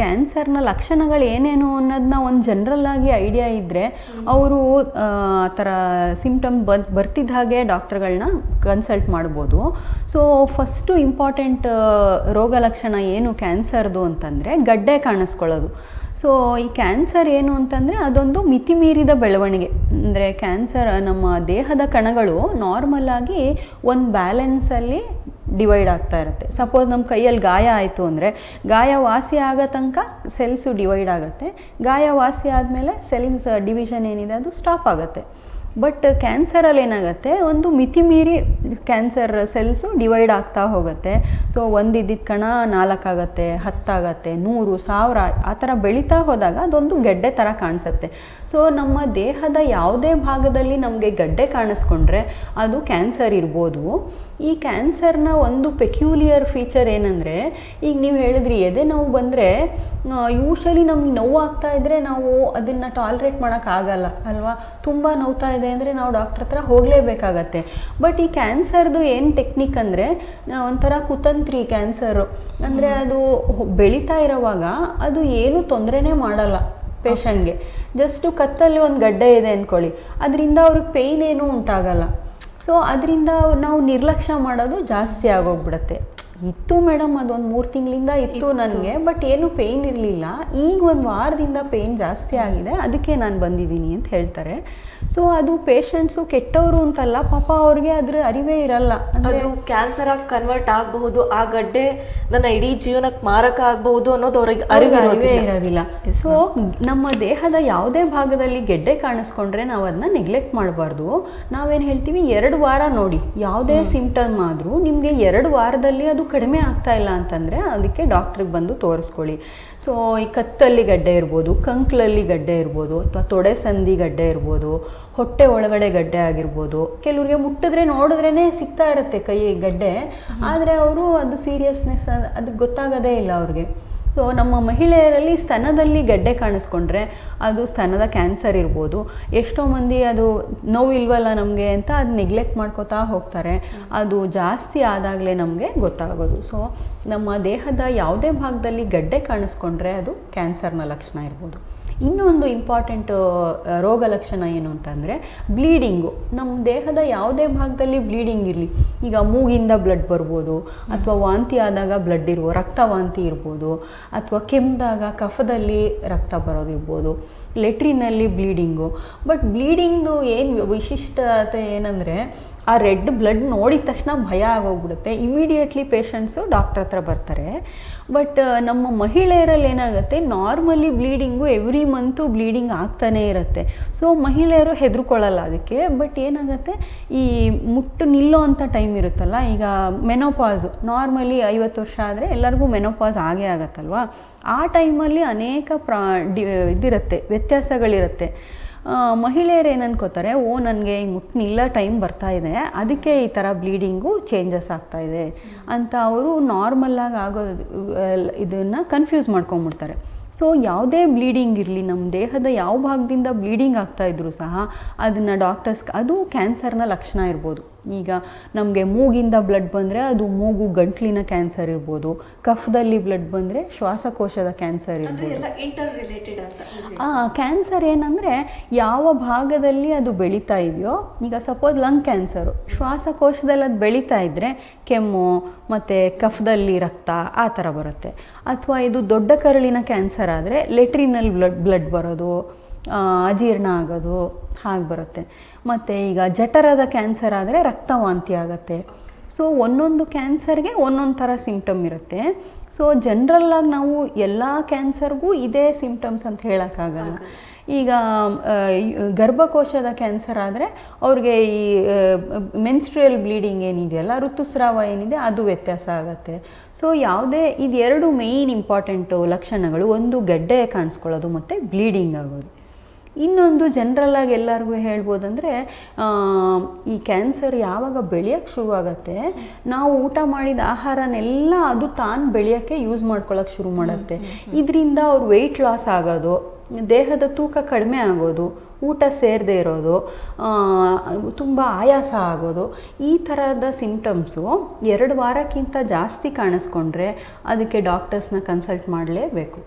ಕ್ಯಾನ್ಸರ್ನ ಲಕ್ಷಣಗಳು ಏನೇನು ಅನ್ನೋದನ್ನ ಒಂದು ಜನರಲ್ ಆಗಿ ಐಡಿಯಾ ಇದ್ದರೆ ಅವರು, ಆ ಥರ ಸಿಂಪ್ಟಮ್ ಬರ್ ಬರ್ತಿದ್ದ ಹಾಗೆ ಡಾಕ್ಟರ್ಗಳನ್ನ ಕನ್ಸಲ್ಟ್ ಮಾಡ್ಬೋದು. ಸೊ ಫಸ್ಟು ಇಂಪಾರ್ಟೆಂಟ್ ರೋಗ ಲಕ್ಷಣ ಏನು ಕ್ಯಾನ್ಸರ್ದು ಅಂತಂದರೆ ಗಡ್ಡೆ ಕಾಣಿಸ್ಕೊಳ್ಳೋದು. ಸೊ ಈ ಕ್ಯಾನ್ಸರ್ ಏನು ಅಂತಂದರೆ ಅದೊಂದು ಮಿತಿಮೀರಿದ ಬೆಳವಣಿಗೆ. ಅಂದರೆ ಕ್ಯಾನ್ಸರ್ ನಮ್ಮ ದೇಹದ ಕಣಗಳು ನಾರ್ಮಲ್ ಆಗಿ ಒಂದು ಬ್ಯಾಲೆನ್ಸಲ್ಲಿ ಡಿವೈಡ್ ಆಗ್ತಾ ಇರುತ್ತೆ. ಸಪೋಸ್ ನಮ್ಮ ಕೈಯಲ್ಲಿ ಗಾಯ ಆಯಿತು ಅಂದರೆ ಗಾಯ ವಾಸಿ ಆಗೋ ತನಕ ಸೆಲ್ಸು ಡಿವೈಡ್ ಆಗುತ್ತೆ. ಗಾಯ ವಾಸಿ ಆದಮೇಲೆ ಸೆಲ್ಸ್ ಡಿವಿಷನ್ ಏನಿದೆ ಅದು ಸ್ಟಾಪ್ ಆಗುತ್ತೆ. ಬಟ್ ಕ್ಯಾನ್ಸರಲ್ಲಿ ಏನಾಗುತ್ತೆ, ಒಂದು ಮಿತಿ ಮೀರಿ ಕ್ಯಾನ್ಸರ್ ಸೆಲ್ಸು ಡಿವೈಡ್ ಆಗ್ತಾ ಹೋಗುತ್ತೆ. ಸೊ ಒಂದಿದ್ದಿದ್ದ ಕಣ ನಾಲ್ಕಾಗತ್ತೆ ಹತ್ತಾಗತ್ತೆ ನೂರು, ಸಾವಿರ, ಆ ಥರ ಬೆಳೀತಾ ಹೋದಾಗ ಅದೊಂದು ಗೆಡ್ಡೆ ಥರ ಕಾಣಿಸುತ್ತೆ. ಸೊ, ನಮ್ಮ ದೇಹದ ಯಾವುದೇ ಭಾಗದಲ್ಲಿ ನಮಗೆ ಗಡ್ಡೆ ಕಾಣಿಸ್ಕೊಂಡ್ರೆ ಅದು ಕ್ಯಾನ್ಸರ್ ಇರ್ಬೋದು. ಈ ಕ್ಯಾನ್ಸರ್ನ ಒಂದು ಪೆಕ್ಯೂಲಿಯರ್ ಫೀಚರ್ ಏನಂದರೆ, ಈಗ ನೀವು ಹೇಳಿದ್ರಿ, ಎದೆ ನೋವು ಬಂದರೆ ಯೂಶಲಿ ನಮ್ಗೆ ನೋವು ಆಗ್ತಾ ಇದ್ದರೆ ನಾವು ಅದನ್ನು ಟಾಲ್ರೇಟ್ ಮಾಡೋಕ್ಕಾಗಲ್ಲ ಅಲ್ವಾ? ತುಂಬ ನೋವ್ತಾ ಇದೆ ಅಂದರೆ ನಾವು ಡಾಕ್ಟ್ರ್ ಹತ್ರ ಹೋಗಲೇಬೇಕಾಗತ್ತೆ. ಬಟ್ ಈ ಕ್ಯಾನ್ಸರ್ದು ಏನು ಟೆಕ್ನಿಕ್ ಅಂದರೆ ಒಂಥರ ಕುತಂತ್ರಿ ಕ್ಯಾನ್ಸರು. ಅಂದರೆ ಅದು ಬೆಳೀತಾ ಇರೋವಾಗ ಅದು ಏನು ತೊಂದರೆನೇ ಮಾಡಲ್ಲ ಪೇಷಂಟ್ಗೆ. ಜಸ್ಟು ಕತ್ತಲ್ಲಿ ಒಂದು ಗಡ್ಡೆ ಇದೆ ಅಂದ್ಕೊಳ್ಳಿ ಅದರಿಂದ ಅವ್ರಿಗೆ ಪೇಯ್ನ್ ಏನೂ ಉಂಟಾಗಲ್ಲ. ಸೊ ಅದರಿಂದ ನಾವು ನಿರ್ಲಕ್ಷ್ಯ ಮಾಡೋದು ಜಾಸ್ತಿ ಆಗೋಗ್ಬಿಡತ್ತೆ. ಇತ್ತು ಮೇಡಮ್ ಅದೊಂದು ಮೂರು ತಿಂಗಳಿಂದ ಇತ್ತು ನನಗೆ ಬಟ್ ಏನು ಪೇಯ್ನ್ ಇರಲಿಲ್ಲ. ಈಗ ಒಂದು ವಾರದಿಂದ ಪೇಯ್ನ್ ಜಾಸ್ತಿ ಆಗಿದೆ. ಅದಕ್ಕೆ ನಾನು ಬಂದಿದ್ದೀನಿ ಅಂತ ಹೇಳ್ತಾರೆ. ಸೊ ಅದು ಪೇಷಂಟ್ಸು ಕೆಟ್ಟವರು ಅಂತಲ್ಲ ಪಾಪ ಅವ್ರಿಗೆ ಅದ್ರ ಅರಿವೇ ಇರಲ್ಲ. ಅದು ಕ್ಯಾನ್ಸರ್ ಆಗಿ ಕನ್ವರ್ಟ್ ಆಗಬಹುದು ಆ ಗಡ್ಡೆ ನನ್ನ ಇಡೀ ಜೀವನಕ್ಕೆ ಮಾರಕ ಆಗಬಹುದು ಅನ್ನೋದು ಅವ್ರಿಗೆ ಅರಿವೇ ಇರೋದಿಲ್ಲ. ಸೊ ನಮ್ಮ ದೇಹದ ಯಾವುದೇ ಭಾಗದಲ್ಲಿ ಗೆಡ್ಡೆ ಕಾಣಿಸ್ಕೊಂಡ್ರೆ ನಾವು ಅದನ್ನ ನೆಗ್ಲೆಕ್ಟ್ ಮಾಡಬಾರ್ದು. ನಾವೇನು ಹೇಳ್ತೀವಿ ಎರಡು ವಾರ ನೋಡಿ. ಯಾವುದೇ ಸಿಂಪ್ಟಮ್ ಆದರೂ ನಿಮಗೆ ಎರಡು ವಾರದಲ್ಲಿ ಅದು ಕಡಿಮೆ ಆಗ್ತಾ ಇಲ್ಲ ಅಂತಂದರೆ ಅದಕ್ಕೆ ಡಾಕ್ಟ್ರಿಗೆ ಬಂದು ತೋರಿಸ್ಕೊಳ್ಳಿ. ಸೊ ಈ ಕತ್ತಲ್ಲಿ ಗಡ್ಡೆ ಇರ್ಬೋದು ಕಂಕ್ಲಲ್ಲಿ ಗಡ್ಡೆ ಇರ್ಬೋದು ಅಥವಾ ತೊಡೆ ಸಂಧಿ ಗಡ್ಡೆ ಇರ್ಬೋದು ಹೊಟ್ಟೆ ಒಳಗಡೆ ಗಡ್ಡೆ ಆಗಿರ್ಬೋದು ಕೆಲವ್ರಿಗೆ ಮುಟ್ಟಿದ್ರೆ ನೋಡಿದ್ರೇ ಸಿಗ್ತಾ ಇರುತ್ತೆ ಕೈ ಗಡ್ಡೆ. ಆದರೆ ಅವರು ಅದು ಸೀರಿಯಸ್ನೆಸ್ ಅದು ಗೊತ್ತಾಗೋದೇ ಇಲ್ಲ ಅವ್ರಿಗೆ. ಸೊ ನಮ್ಮ ಮಹಿಳೆಯರಲ್ಲಿ ಸ್ತನದಲ್ಲಿ ಗಡ್ಡೆ ಕಾಣಿಸ್ಕೊಂಡ್ರೆ ಅದು ಸ್ತನದ ಕ್ಯಾನ್ಸರ್ ಇರ್ಬೋದು. ಎಷ್ಟೋ ಮಂದಿ ಅದು ನೋವಿಲ್ವಲ್ಲ ನಮಗೆ ಅಂತ ಅದು ನೆಗ್ಲೆಕ್ಟ್ ಮಾಡ್ಕೋತಾ ಹೋಗ್ತಾರೆ. ಅದು ಜಾಸ್ತಿ ಆದಾಗಲೇ ನಮಗೆ ಗೊತ್ತಾಗೋದು. ಸೊ ನಮ್ಮ ದೇಹದ ಯಾವುದೇ ಭಾಗದಲ್ಲಿ ಗಡ್ಡೆ ಕಾಣಿಸ್ಕೊಂಡ್ರೆ ಅದು ಕ್ಯಾನ್ಸರ್ನ ಲಕ್ಷಣ ಇರ್ಬೋದು. ಇನ್ನೊಂದು ಇಂಪಾರ್ಟೆಂಟ್ ರೋಗ ಲಕ್ಷಣ ಏನು ಅಂತಂದರೆ ಬ್ಲೀಡಿಂಗು ನಮ್ಮ ದೇಹದ ಯಾವುದೇ ಭಾಗದಲ್ಲಿ ಬ್ಲೀಡಿಂಗ್ ಇರಲಿ. ಈಗ ಮೂಗಿಂದ ಬ್ಲಡ್ ಬರ್ಬೋದು, ಅಥವಾ ವಾಂತಿ ಆದಾಗ ಬ್ಲಡ್ ಇರ್ಬೋದು ರಕ್ತ ವಾಂತಿ ಇರ್ಬೋದು, ಅಥವಾ ಕೆಮ್ಮಿದಾಗ ಕಫದಲ್ಲಿ ರಕ್ತ ಬರೋದಿರ್ಬೋದು, ಲೆಟ್ರಿನಲ್ಲಿ ಬ್ಲೀಡಿಂಗು ಬಟ್ ಬ್ಲೀಡಿಂಗ್ದು ಏನು ವಿಶಿಷ್ಟತೆ ಏನಂದರೆ ಆ ರೆಡ್ ಬ್ಲಡ್ ನೋಡಿದ ತಕ್ಷಣ ಭಯ ಆಗೋಗ್ಬಿಡುತ್ತೆ. ಇಮಿಡಿಯೇಟ್ಲಿ ಪೇಷಂಟ್ಸು ಡಾಕ್ಟ್ರ್ ಹತ್ರ ಬರ್ತಾರೆ. ಬಟ್ ನಮ್ಮ ಮಹಿಳೆಯರಲ್ಲಿ ಏನಾಗುತ್ತೆ normally bleeding every month bleeding ಆಗ್ತಾನೇ ಇರುತ್ತೆ. ಸೊ ಮಹಿಳೆಯರು ಹೆದರ್ಕೊಳ್ಳಲ್ಲ ಅದಕ್ಕೆ. ಬಟ್ ಏನಾಗುತ್ತೆ, ಈ ಮುಟ್ಟು ನಿಲ್ಲೋ ಅಂಥ ಟೈಮ್ ಇರುತ್ತಲ್ಲ, ಈಗ ಮೆನೋಪಾಸು ನಾರ್ಮಲಿ ಐವತ್ತು ವರ್ಷ ಆದರೆ ಎಲ್ಲರಿಗೂ ಮೆನೋಪಾಸ್ ಆಗೇ ಆಗುತ್ತಲ್ವಾ? ಆ ಟೈಮಲ್ಲಿ ಅನೇಕ ಪ್ರಾ, ಡಿ, ಇದಿರುತ್ತೆ, ವ್ಯತ್ಯಾಸಗಳಿರುತ್ತೆ. ಮಹಿಳೆಯರು ಏನು ಅನ್ಕೋತಾರೆ ಓ, ನನಗೆ ಈ ಮುಟ್ಟು ನಿಲ್ಲ ಟೈಮ್ ಬರ್ತಾ ಇದೆ, ಅದಕ್ಕೆ ಈ ಥರ ಬ್ಲೀಡಿಂಗು ಚೇಂಜಸ್ ಆಗ್ತಾ ಇದೆ ಅಂತ ಅವರು ನಾರ್ಮಲ್ಲಾಗಿ ಆಗೋ ಇದನ್ನು ಕನ್ಫ್ಯೂಸ್ ಮಾಡ್ಕೊಂಬಿಡ್ತಾರೆ. ಸೊ ಯಾವುದೇ ಬ್ಲೀಡಿಂಗ್ ಇರಲಿ ನಮ್ಮ ದೇಹದ ಯಾವ ಭಾಗದಿಂದ ಬ್ಲೀಡಿಂಗ್ ಆಗ್ತಾ ಸಹ, ಅದನ್ನು ಡಾಕ್ಟರ್ಸ್ ಅದು ಕ್ಯಾನ್ಸರ್ನ ಲಕ್ಷಣ ಇರ್ಬೋದು. ಈಗ ನಮಗೆ ಮೂಗಿಂದ ಬ್ಲಡ್ ಬಂದರೆ ಅದು ಮೂಗು ಗಂಟ್ಲಿನ ಕ್ಯಾನ್ಸರ್ ಇರ್ಬೋದು ಕಫದಲ್ಲಿ ಬ್ಲಡ್ ಬಂದರೆ ಶ್ವಾಸಕೋಶದ ಕ್ಯಾನ್ಸರ್ ಇರ್ಬೋದು. ಆ ಕ್ಯಾನ್ಸರ್ ಏನಂದರೆ ಯಾವ ಭಾಗದಲ್ಲಿ ಅದು ಬೆಳೀತಾ ಇದೆಯೋ ಈಗ ಸಪೋಸ್ ಲಂಗ್ ಕ್ಯಾನ್ಸರು ಶ್ವಾಸಕೋಶದಲ್ಲಿ ಅದು ಬೆಳೀತಾ ಇದ್ದರೆ ಕೆಮ್ಮು ಮತ್ತು ಕಫದಲ್ಲಿ ರಕ್ತ ಆ ಥರ ಬರುತ್ತೆ. ಅಥವಾ ಇದು ದೊಡ್ಡ ಕರಳಿನ ಕ್ಯಾನ್ಸರ್ ಆದರೆ ಲೆಟ್ರಿನಲ್ಲಿ ಬ್ಲಡ್ ಬ್ಲಡ್ ಬರೋದು ಅಜೀರ್ಣ ಆಗೋದು ಹಾಗೆ ಬರುತ್ತೆ. ಮತ್ತು ಈಗ ಜಠರದ ಕ್ಯಾನ್ಸರ್ ಆದರೆ ರಕ್ತವಾಂತಿ ಆಗುತ್ತೆ. ಸೊ ಒಂದೊಂದು ಕ್ಯಾನ್ಸರ್ಗೆ ಒಂದೊಂದು ಥರ ಸಿಂಪ್ಟಮ್ ಇರುತ್ತೆ. ಸೊ ಜನ್ರಲ್ಲಾಗಿ ನಾವು ಎಲ್ಲ ಕ್ಯಾನ್ಸರ್ಗೂ ಇದೇ ಸಿಂಪ್ಟಮ್ಸ್ ಅಂತ ಹೇಳೋಕ್ಕಾಗಲ್ಲ. ಈಗ ಗರ್ಭಕೋಶದ ಕ್ಯಾನ್ಸರ್ ಆದರೆ ಅವ್ರಿಗೆ ಈ ಮೆನ್ಸ್ಟ್ರಿಯಲ್ ಬ್ಲೀಡಿಂಗ್ ಏನಿದೆಯಲ್ಲ ಋತುಸ್ರಾವ ಏನಿದೆ ಅದು ವ್ಯತ್ಯಾಸ ಆಗುತ್ತೆ. ಸೊ ಯಾವುದೇ ಇದೆರಡು ಮೇಯ್ನ್ ಇಂಪಾರ್ಟೆಂಟು ಲಕ್ಷಣಗಳು. ಒಂದು ಗಡ್ಡೆ ಕಾಣಿಸ್ಕೊಳ್ಳೋದು ಮತ್ತು ಬ್ಲೀಡಿಂಗ್ ಆಗೋದು. ಇನ್ನೊಂದು ಜನರಲ್ ಆಗಿ ಎಲ್ಲರಿಗೂ ಹೇಳ್ಬೋದಂದ್ರೆ ಈ ಕ್ಯಾನ್ಸರ್ ಯಾವಾಗ ಬೆಳೆಯೋಕ್ಕೆ ಶುರುವಾಗತ್ತೆ ನಾವು ಊಟ ಮಾಡಿದ ಆಹಾರನೆಲ್ಲ ಅದು ತಾನು ಬೆಳೆಯೋಕ್ಕೆ ಯೂಸ್ ಮಾಡ್ಕೊಳ್ಳೋಕೆ ಶುರು ಮಾಡುತ್ತೆ. ಇದರಿಂದ ಅವ್ರು ವೆಯ್ಟ್ ಲಾಸ್ ಆಗೋದು ದೇಹದ ತೂಕ ಕಡಿಮೆ ಆಗೋದು ಊಟ ಸೇರದೇ ಇರೋದು ತುಂಬ ಆಯಾಸ ಆಗೋದು ಈ ಥರದ ಸಿಂಪ್ಟಮ್ಸು ಎರಡು ವಾರಕ್ಕಿಂತ ಜಾಸ್ತಿ ಕಾಣಿಸ್ಕೊಂಡ್ರೆ ಅದಕ್ಕೆ ಡಾಕ್ಟರ್ಸ್ನ ಕನ್ಸಲ್ಟ್ ಮಾಡಲೇಬೇಕು.